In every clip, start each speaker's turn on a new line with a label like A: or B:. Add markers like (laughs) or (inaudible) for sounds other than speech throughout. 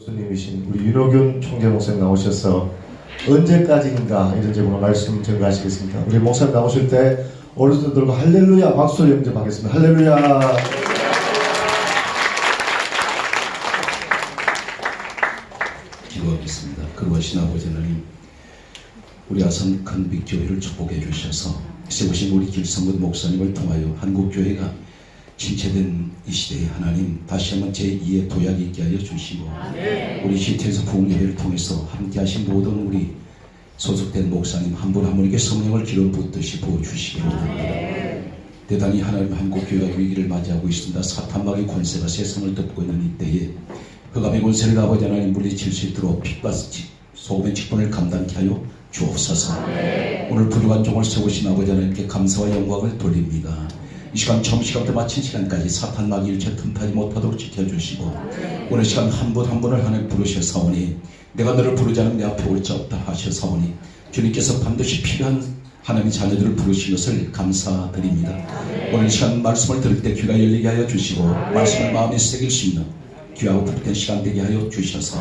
A: 교수님이신 우리 윤호균 총재 목사님 나오셔서 언제까지인가 이런 제목으로 말씀 전가하시겠습니다. 우리 목사님 나오실 때 어르신들과 할렐루야 박수를 영접하겠습니다. 할렐루야.
B: 기도하겠습니다. 그러하신 아버지 하나님 우리 아산 큰빛교회를 축복해 주셔서 세우신 우리 길성근 목사님을 통하여 한국교회가 침체된 이 시대에 하나님 다시 한번 제2의 도약이 있게 하여 주시고 우리 시태에서 부흥예배를 통해서 함께하신 모든 우리 소속된 목사님 한 분 한 분에게 성령을 기름 붓듯이 부어주시기 바랍니다. 대단히 하나님 한국 교회가 위기를 맞이하고 있습니다. 사탄막의 권세가 세상을 덮고 있는 이때에 흑암의 권세를 아버지 하나님 물리칠 수 있도록 빛과 지- 소금의 직분을 감당케 하여 주옵소서 오늘 부족한 종을 세우신 아버지 하나님께 감사와 영광을 돌립니다 이 시간 처음 시간부터 마친 시간까지 사탄 막이 일체 틈타지 못하도록 지켜주시고 오늘 시간 한분한 분을 하나님 부르셔사오니 내가 너를 부르지 않으면 내 앞에 올 자 없다 하셔사오니 주님께서 반드시 필요한 하나님의 자녀들을 부르신 것을 감사드립니다 오늘 시간 말씀을 들을 때 귀가 열리게 하여 주시고 말씀을 마음에 새길 수 있는 귀하고 복된 시간 되게 하여 주셔서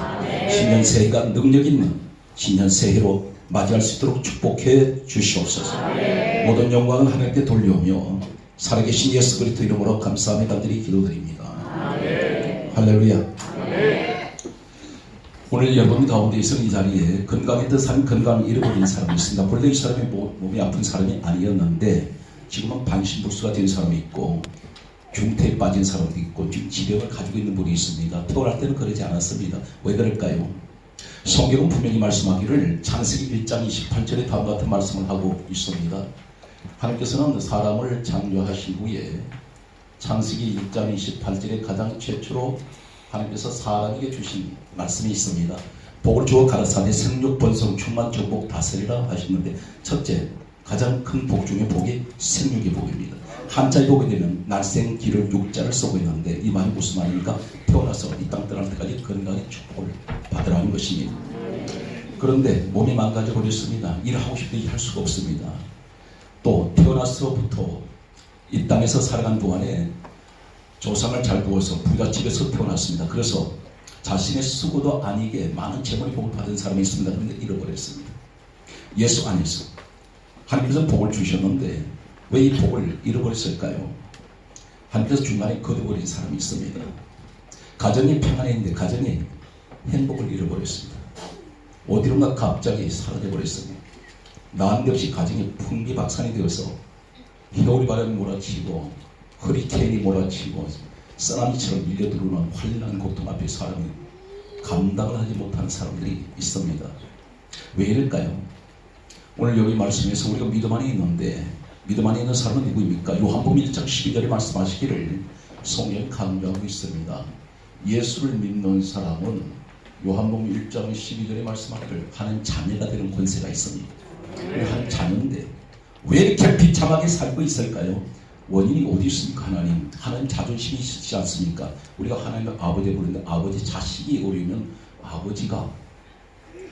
B: 신년 새해가 능력 있는 신년 새해로 맞이할 수 있도록 축복해 주시옵소서. 모든 영광은 하나님께 돌려오며 살아계신 예수 그리스도 이름으로 감사하며 간절히 기도드립니다. 할렐루야. 오늘 여러분 가운데서 이 자리에 건강했던 사람, 건강을 잃어버린 사람이 있습니다. 본래 이 사람이 모- 몸이 아픈 사람이 아니었는데 지금은 반신불수가 된 사람이 있고 중태에 빠진 사람도 있고 지금 지병을 가지고 있는 분이 있습니다. 태어날 때는 그러지 않았습니다. 왜 그럴까요? 성경은 분명히 말씀하기를 창세기 1장 28절에 다음과 같은 말씀을 하고 있습니다. 하나님께서는 사람을 창조하신 후에 창세기 1장 28절에 가장 최초로 하나님께서 사람에게 주신 말씀이 있습니다. 복을 주어 가라사대 생육 번성 충만 정복 다스리라 하셨는데 첫째 가장 큰 복 중에 복이 생육의 복입니다. 한자의 복이 되는 날생 기를 육자를 쓰고 있는데 이 말이 무슨 말입니까? 태어나서 이 땅 떠날 때까지 건강의 축복을 받으라는 것입니다. 그런데 몸이 망가져 버렸습니다. 일하고 싶은데 일할 수가 없습니다. 또 태어나서부터 이 땅에서 살아간 동안에 조상을 잘 구워서 부잣집에서 태어났습니다. 그래서 자신의 수고도 아니게 많은 재물의 복을 받은 사람이 있습니다. 그런데 잃어버렸습니다. 예수 안에서 하나님께서 복을 주셨는데 왜 이 복을 잃어버렸을까요? 하나님께서 중간에 거둬버린 사람이 있습니다. 가정이 평안해 있는데 가정이 행복을 잃어버렸습니다. 어디론가 갑자기 사라져버렸습니다. 난데없이 가정이 풍비박산이 되어서 겨울이 바람이 몰아치고 허리케인이 몰아치고 쓰나미처럼 밀려 들어오는 환란 고통 앞에 사람이 감당을 하지 못하는 사람들이 있습니다. 왜 이럴까요? 오늘 여기 말씀에서 우리가 믿음 안에 있는데 믿음 안에 있는 사람은 누구입니까? 요한복음 1장 12절에 말씀하시기를 성경 강조하고 있습니다. 예수를 믿는 사람은 요한복음 1장 12절에 말씀하기를 하는 자녀가 되는 권세가 있습니다. 한 자녀인데 왜 이렇게 비참하게 살고 있을까요? 원인이 어디 있습니까 하나님? 하나님 자존심이 있지 않습니까? 우리가 하나님을 아버지 부르는데 아버지 자식이 오려면 아버지가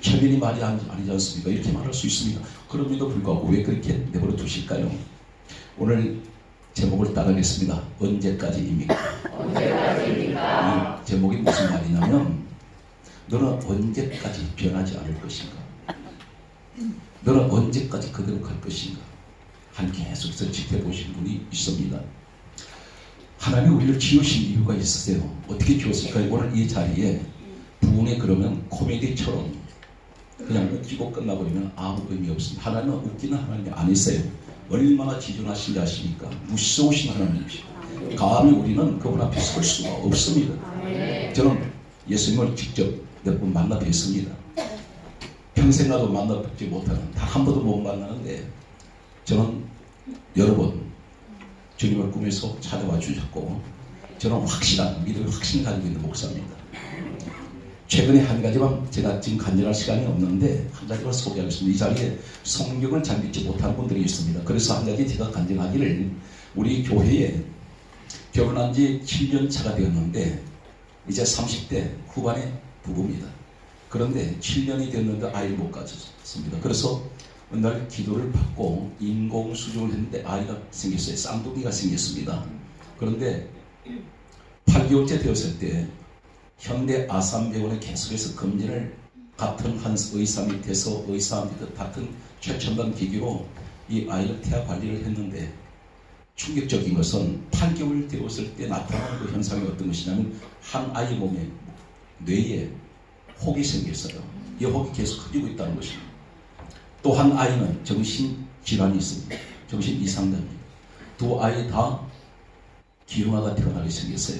B: 천연이 말이 아니, 아니지 않습니까? 이렇게 말할 수 있습니다. 그럼에도 불구하고 왜 그렇게 내버려 두실까요? 오늘 제목을 따르겠습니다. 언제까지입니까? 이 제목이 무슨 말이냐면 너는 언제까지 변하지 않을 것인가? 너는 언제까지 그대로 갈 것인가? 한 계속해서 지켜보신 분이 있습니다. 하나님이 우리를 지으신 이유가 있으세요. 어떻게 지었을까요? 오늘 이 자리에 부흥에 그러면 코미디처럼 그냥 웃기고 끝나버리면 아무 의미 없습니다. 하나님은 웃기는 하나님이 아니세요. 얼마나 지존하신지 아십니까? 무서우신 하나님이시죠. 감히 우리는 그분 앞에 설 수가 없습니다. 저는 예수님을 직접 몇 번 만나 뵀습니다. 평생 나도 만나 뵙지 못하는 단 한 번도 못 만나는데 저는 여러 번 주님을 꿈에서 찾아와 주셨고 저는 확실한 믿음을 확신 가지고 있는 목사입니다. 최근에 한 가지만 제가 지금 간절할 시간이 없는데 한 가지만 소개하겠습니다. 이 자리에 성경을 잘 믿지 못하는 분들이 있습니다. 그래서 한 가지 제가 간증하기를 우리 교회에 결혼한 지 7년 차가 되었는데 이제 30대 후반의 부부입니다. 그런데 7년이 됐는데 아이를 못 가졌습니다. 그래서 어느 날 기도를 받고 인공 수정을 했는데 아이가 생겼어요. 쌍둥이가 생겼습니다. 그런데 8개월째 되었을 때 현대 아산병원에 계속해서 검진을 같은 한 의사 밑에서 의사 밑에 같은 최첨단 기기로 이 아이를 태아 관리를 했는데 충격적인 것은 8개월 되었을 때 나타나는 그 현상이 어떤 것이냐면 한 아이 몸에 뇌에 혹이 생겼어요. 이 혹이 계속 커지고 있다는 것입니다. 또 한 아이는 정신 질환이 있습니다. 정신 이상자입니다. 두 아이 다 기흉아가 태어나게 생겼어요.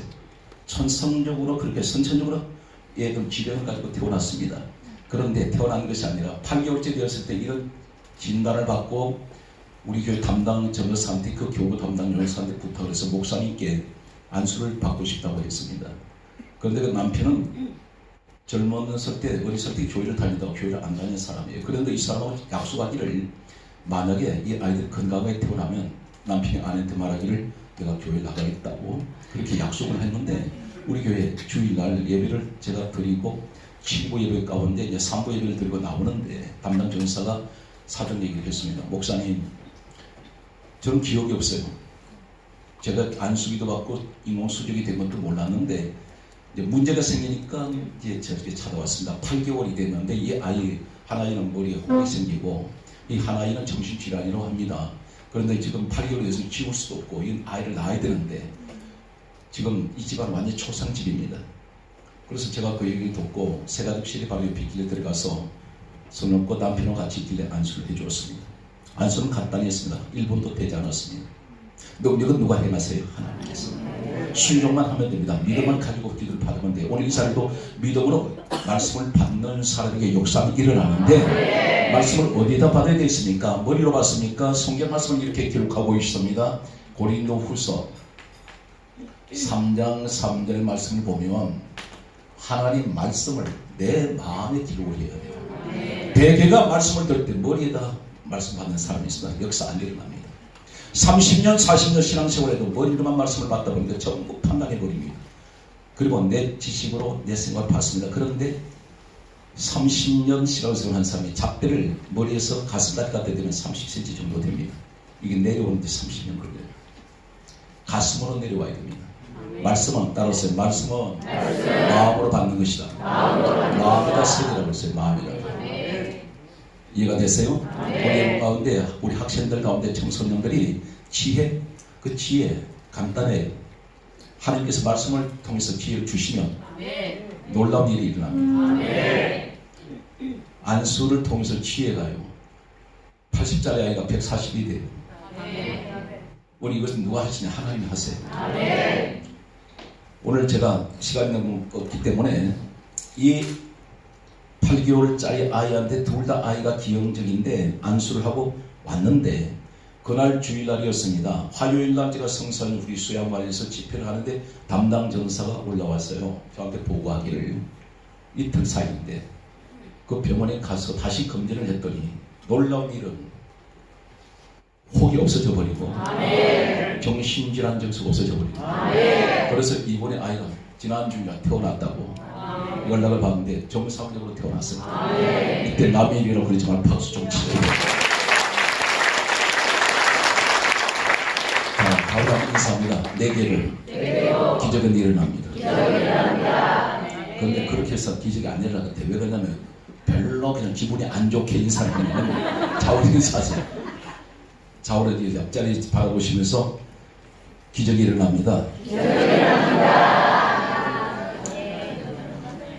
B: 천성적으로 그렇게 선천적으로 얘들 질병을 가지고 태어났습니다. 그런데 태어난 것이 아니라 8개월째 되었을 때 이런 진단을 받고 우리 교회 담당 전도사한테 그 교구 담당 전도사한테 부탁을 해서 목사님께 안수를 받고 싶다고 했습니다. 그런데 그 남편은 젊었을 때 어렸을 때 교회를 다니다가 교회를 안 다니는 사람이에요. 그런데 이 사람하고 약속하기를 만약에 이 아이들 건강하게 태어나면 남편이 아내한테 말하기를 내가 교회 나가겠다고 그렇게 약속을 했는데 우리 교회 주일날 예배를 제가 드리고 친구 예배 가운데 이제 산부 예배를 드리고 나오는데 담당 전사가 사전 얘기를 했습니다. 목사님, 저는 기억이 없어요. 제가 안수기도 받고 인공 수적이 된 것도 몰랐는데 문제가 생기니까 이제 저렇게 찾아왔습니다. 8개월이 됐는데 이 아이 하나이는 머리에 혹이 생기고 이 하나이는 정신질환이라고 합니다. 그런데 지금 8개월이 돼서 지울 수도 없고 이 아이를 낳아야 되는데 지금 이 집안 완전 초상집입니다. 그래서 제가 그 얘기를 듣고 세가족실이 바로 옆에 길에 들어가서 손 얹고 남편과 같이 길에 안수를 해주었습니다. 안수는 간단히 했습니다. 1분도 되지 않았습니다. 능력은 누가 해나세요? 하나님께서. 순종만 하면 됩니다. 믿음만 가지고 기도를 받으면 돼요. 오늘 이 자리도 믿음으로 말씀을 받는 사람에게 역사가 일어나는데 말씀을 어디다 받아야 되겠습니까? 머리로 받습니까? 성경 말씀을 이렇게 기록하고 있습니다. 고린도 후서 3장 3절 말씀을 보면 하나님 말씀을 내 마음에 기록을 해야 돼요. 대개가 말씀을 들을 때 머리에다 말씀 받는 사람이 있습니다. 역사 안 일어납니다. 30년, 40년 신앙생활에도 머리로만 말씀을 받다 보니까 전부 판단해버립니다. 그리고 내 지식으로 내 생각을 받습니다. 그런데 30년 신앙생활 한 사람이 잡대를 머리에서 가슴까지 갖다 대면 30cm 정도 됩니다. 이게 내려오는데 30년 걸려요. 가슴으로 내려와야 됩니다. 말씀은 따라서 말씀은 마음으로 받는 것이다. 마음에다 새기라고 했어요. 마음이라고. 이해가 됐어요? 우리 가운데 우리 학생들 가운데 청소년들이 지혜 그 지혜 간단해 하나님께서 말씀을 통해서 지혜를 주시면 놀라운 일이 일어납니다. 안수를 통해서 지혜가요. 80짜리 아이가 140이 돼요. 우리 이것은 누가 하시냐 하나님이 하세요. 오늘 제가 시간이 너무 없기 때문에 이 8개월짜리 아이한테 둘 다 아이가 기형적인데 안수를 하고 왔는데 그날 주일날이었습니다. 화요일날 제가 성산 우리 수양관에서 집회를 하는데 담당 전사가 올라왔어요. 저한테 보고하기를 이틀 사이인데 그 병원에 가서 다시 검진을 했더니 놀라운 일은 혹이 없어져 버리고 정신질환 증세가 없어져 버리고 그래서 이번에 아이가 지난주에 태어났다고 연락을 받는데 정상적으로 태어났어요. 이때 남의 일이라고 그러지만 박수 좀 치세요. 자, 바로 인사합니다. 네 개를 기적은 일어납니다. 그런데 그렇게 해서 기적이 안 일어나는데 왜 그러냐면 별로 그냥 기분이 안 좋게 인사를 하면 좌우로 인사하세요. 좌우로 이제 옆자리 바라보시면서 기적이 일어납니다.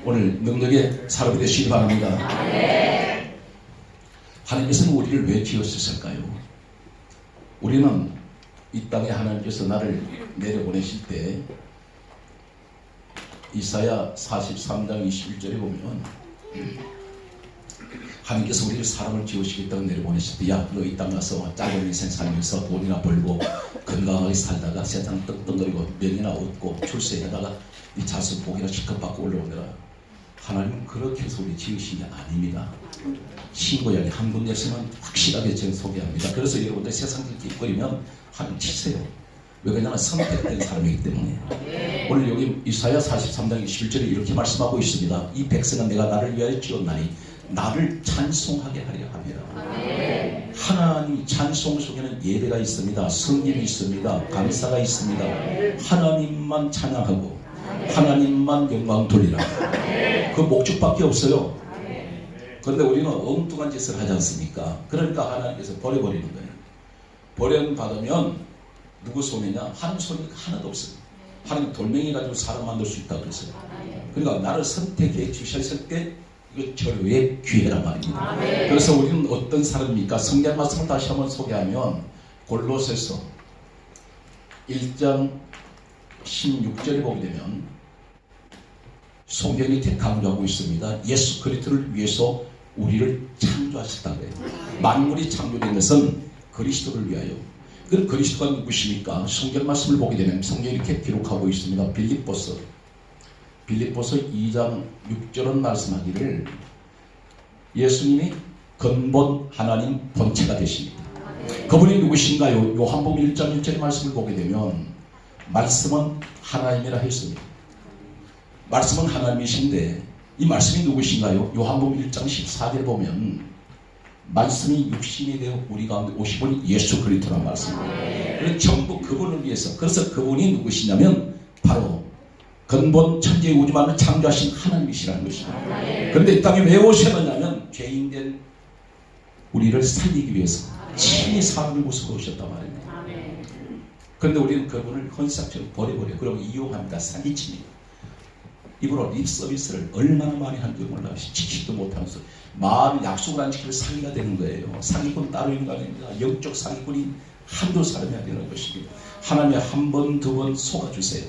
B: 오늘 능력의 사람이 되시기 바랍니다. 하나님께서는 우리를 왜 지었을까요? 우리는 이 땅에 하나님께서 나를 내려보내실 때 이사야 43장 21절에 보면 하나님께서 우리를 사람을 지으시겠다고 내려보내실 때 야 너 이 땅 가서 작은 인생 살면서 돈이나 벌고 건강하게 살다가 세상 떵떵거리고 명이나 얻고 출세하다가 이 자식 복이나 실컷 받고 올라오더라 하나님은 그렇게 우리 지으신 게 아닙니다 신고약의 한 군데서만 확실하게 제가 소개합니다 그래서 여러분들 세상을 기거리면 하나님 치세요 왜 그러냐면 선택된 사람이기 때문에 오늘 여기 이사야 43장 21절에 이렇게 말씀하고 있습니다 이 백성은 내가 나를 위하여 지었나니 나를 찬송하게 하려 함이라. 하나님 찬송 속에는 예배가 있습니다. 성김이 있습니다. 감사가 있습니다. 하나님만 찬양하고 하나님만 영광 돌리라. 그 목적밖에 없어요. 그런데 우리는 엉뚱한 짓을 하지 않습니까? 그러니까 하나님께서 버려버리는 거예요. 버림받으면 누구 손이냐? 하나님 손이 하나도 없어요. 하나님 돌멩이 가지고 사람 만들 수 있다 그랬어요. 그러니까 나를 선택해 주셨을 때 이거 절호의 기회란 말입니다. 그래서 우리는 어떤 사람입니까? 성경 말씀을 다시 한번 소개하면 골로새서 1장 16절에 보게 되면 성경이 이렇게 강조하고 있습니다. 예수 그리스도를 위해서 우리를 창조하셨다 그래요. 만물이 창조된 것은 그리스도를 위하여. 그 그리스도가 누구십니까? 성경 말씀을 보게 되면 성경이 이렇게 기록하고 있습니다. 빌립보서 빌립보서 2장 6절은 말씀하기를 예수님이 근본 하나님 본체가 되십니다. 그분이 누구신가요? 요한복음 1장 1절의 말씀을 보게 되면 말씀은 하나님이라 했습니다. 말씀은 하나님이신데 이 말씀이 누구신가요? 요한복음 1장 14절 보면 말씀이 육신이 되어 우리 가운데 오시보니 예수 그리스도란 말씀입니다. 그래서 전부 그분을 위해서 그래서 그분이 누구시냐면 바로 근본 천재 우주만을 창조하신 하나님이시라는 것입니다. 그런데 이 땅에 왜 오셨느냐면 죄인된 우리를 살리기 위해서 친히 사람을 모습으로 오셨단 말입니다. 그런데 우리는 그분을 헌상처럼 버려버려 그리고 이용합니다. 사기칩니다. 입으로 립 서비스를 얼마나 많이 하는지 몰라요. 지키지도 못하면서 마음이 약속을 안 지키면 사기가 되는 거예요. 사기꾼 따로 있는 거 아닙니다. 영적 사기꾼이 한두 사람이 아니라는 것입니다. 하나님이 한 번, 두 번 속아주세요.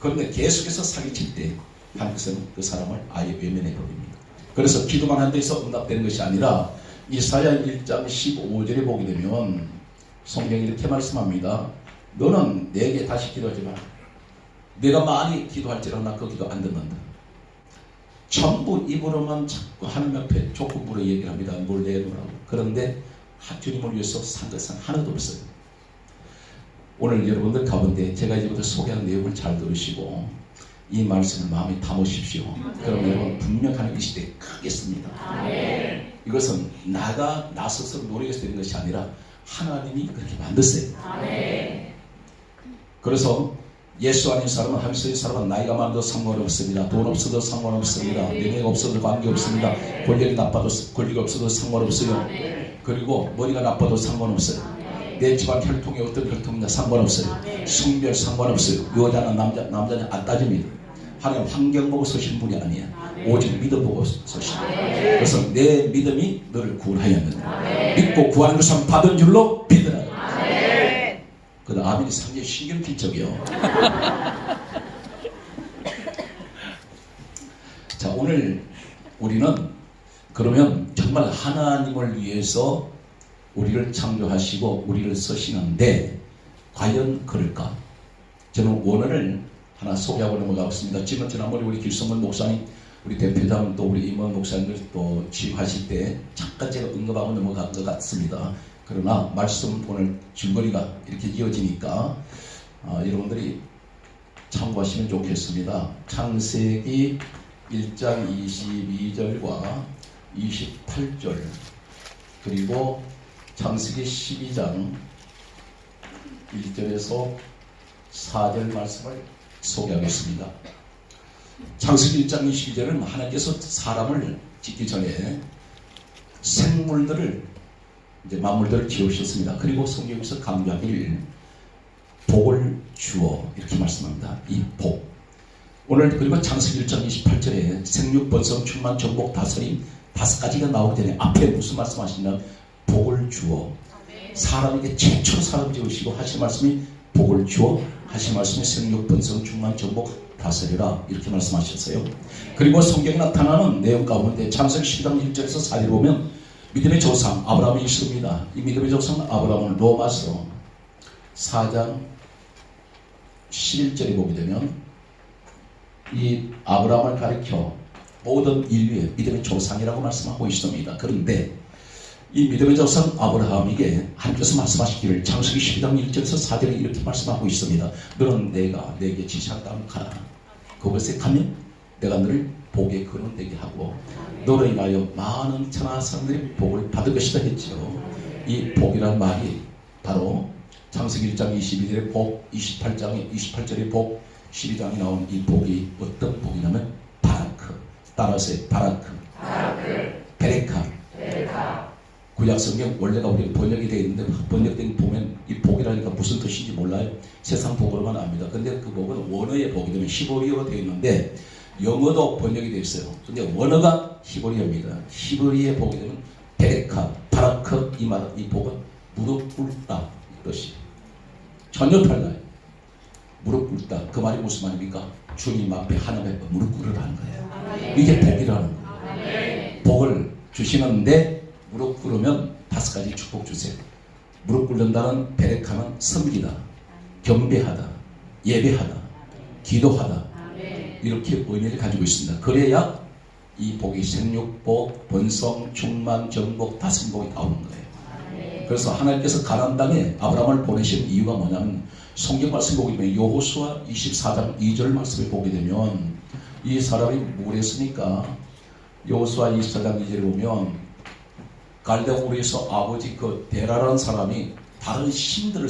B: 그런데 계속해서 사기칠 때 하나님께서는 그 사람을 아예 외면해 버립니다. 그래서 기도만 한 데서 응답되는 것이 아니라 이사야 1장 15절에 보게 되면 성경이 이렇게 말씀합니다. 너는 내게 다시 기도하지 마라. 내가 많이 기도할지라도 나그 기도 안 듣는다. 전부 입으로만 자꾸 하나님 앞에 조건부로 얘기를 합니다. 뭘 내놓으라고. 그런데 주님을 위해서 산 것은 하나도 없어요. 오늘 여러분들 가운데 제가 이제부터 소개하는 내용을 잘 들으시고 이 말씀을 마음에 담으십시오. 그럼 여러분 분명 하나님 이 시대에 크겠습니다. 이것은 나가 나 스스로 노력해서 되는 것이 아니라 하나님이 그렇게 만드세요. 그래서 예수 아닌 사람은 하늘의 사람은 나이가 많아도 상관없습니다. 돈 없어도 상관없습니다. 명예가 없어도 관계없습니다. 권력이 나빠도 권리가 없어도 상관없어요. 그리고 머리가 나빠도 상관없어요. 내 집안 혈통이 어떤 혈통이냐 상관없어요. 성별 상관없어요. 여자나 남자 남자냐 안 따집니다. 하나님 환경 보고 서신 분이 아니야. 오직 믿음 보고 서신. 그래서 내 믿음이 너를 구원하였느냐. 믿고 구하는 것은 받은 줄로. 그 아멘이 상당히 신경질적이요. (laughs) 자 오늘 우리는 그러면 정말 하나님을 위해서 우리를 창조하시고 우리를 쓰시는데 과연 그럴까? 저는 원어를 하나 소개하고 넘어가겠습니다. 지금 지난번에 우리 길성문 목사님, 우리 대표장 또 우리 임원 목사님들 또 취입하실 때 잠깐 제가 언급하고 넘어간 것 같습니다. 그러나 말씀 오늘 줄거리가 이렇게 이어지니까 아, 여러분들이 참고하시면 좋겠습니다. 창세기 1장 22절과 28절 그리고 창세기 12장 1절에서 4절 말씀을 소개하겠습니다. 창세기 1장 22절은 하나님께서 사람을 짓기 전에 생물들을 이제 만물들을 지으셨습니다. 그리고 성경에서 강조하기를 복을 주어 이렇게 말씀합니다. 이 복. 오늘 그리고 창세기 1장 28절에 생육, 번성, 충만, 정복, 다스림 다섯 가지가 나오기 전에 앞에 무슨 말씀하시냐 복을 주어 사람에게 최초로 사람 지으시고 하신 말씀이 복을 주어 하신 말씀이 생육, 번성, 충만, 정복, 다스리라 이렇게 말씀하셨어요. 그리고 성경에 나타나는 내용 가운데 창세기 12장 1절에서 4절 보면 믿음의 조상 아브라함이 있습니다. 이 믿음의 조상 아브라함을 로마서 4장 11절에 보게 되면 이 아브라함을 가리켜 모든 인류의 믿음의 조상이라고 말씀하고 있습니다. 그런데 이 믿음의 조상 아브라함에게 하나님께서 말씀하시기를 창세기 12장 1절에서 4절에 이렇게 말씀하고 있습니다. 너는 내가 내게 지시한 땅 가라. 그것에 가면 내가 너를 복의 근원 되게 하고 너로 인하여 많은 천하 사람들이 복을 받을 것이다 했죠. 이 복이란 말이 바로 창세기 1장 22절의 복, 28장의 28절의 복, 12장에 나온 이 복이 어떤 복이냐면 바라크 따라서 바라크 베레카 구약 성경 원래가 우리 번역이 되어 있는데 번역된 보면 이 복이라니까 무슨 뜻인지 몰라요. 세상 복으로만 압니다. 근데 그 복은 원어의 복이 되면 히브리어로 되어 있는데 영어도 번역이 되어 있어요. 근데 원어가 히브리어입니다. 히브리의 복이 되면 베레카, 바라크 이 말, 이 복은 무릎 꿇다 이것이 전혀 달라요. 무릎 꿇다 그 말이 무슨 말입니까? 주님 앞에 하나님 앞에 무릎 꿇으라는 거예요. 이게 복이라는 거예요. 복을 주시는데 무릎 꿇으면 다섯 가지 축복 주세요. 무릎 꿇는다는 베레카는 섬기다, 경배하다, 예배하다, 기도하다 이렇게 의미를 가지고 있습니다. 그래야 이 복이 생육복, 번성, 충만, 정복, 다승복이 나오는 거예요. 그래서 하나님께서 가나안 땅에 아브라함을 보내신 이유가 뭐냐면 성경 말씀 보게 되면 여호수아 24장 2절 말씀을 보게 되면 이 사람이 뭘 했으니까 여호수아 24장 2절에 보면 갈대우리에서 아버지 그 데라라는 사람이 다른 신들을